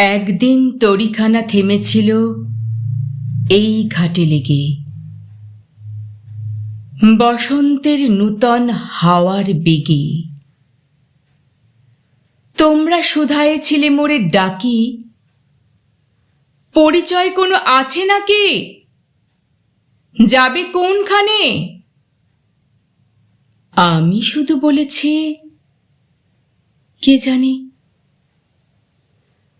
একদিন তরিখানা থেমেছিল এই ঘাটে লেগে। বসন্তের নূতন হাওয়ার বেগে। তোমরা শুধায়েছিলে মোরে ডাকি। পরিচয় কোনো আছে নাকি? যাবে কোনখানে? আমি শুধু বলেছি, কে জানে?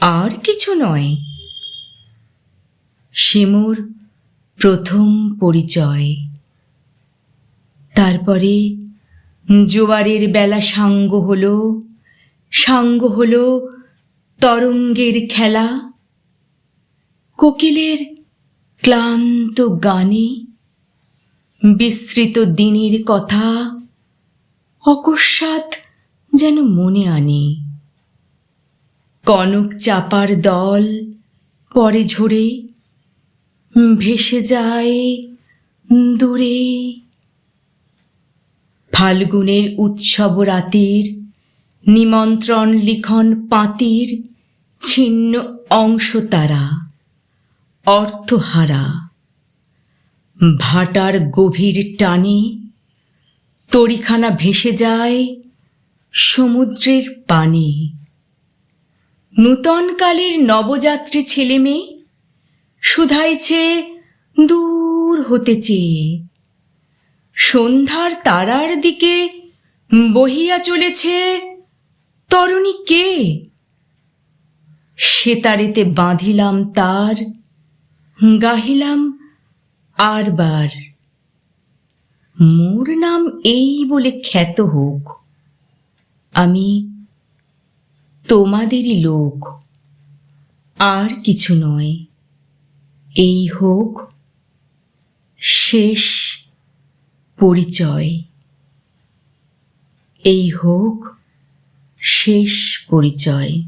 আর কিছু নয়। সে মোর প্রথম পরিচয়। তারপরে জোয়ারের বেলা সাঙ্গ হলো, সাঙ্গ হল তরঙ্গের খেলা, কোকিলের ক্লান্ত গানে, বিস্তৃত দিনের কথা, অকস্মাৎ যেন মনে আনে। কনক চাপার দল, পরে ঝরে ভেসে যায় দূরে। ফাল্গুনের উৎসব রাতির, নিমন্ত্রণ লিখন পাতির, ছিন্ন অংশ তারা, অর্থহারা। ভাটার গভীর টানে তরিখানা ভেসে যায় সমুদ্রের পানে। নূতনকালের নবযাত্রী ছেলে মেয়ে শুধাইছে দূর হতে চেয়ে। সন্ধ্যার তারার দিকে বহিয়া চলেছে তরণী কে? সেতারেতে বাঁধিলাম তার, গাহিলাম আরবার মোর নাম এই বলে খ্যাত হোক। আমি তোমাদেরই লোক। আর কিছু নয়। এই হোক শেষ পরিচয়। এই হোক শেষ পরিচয়।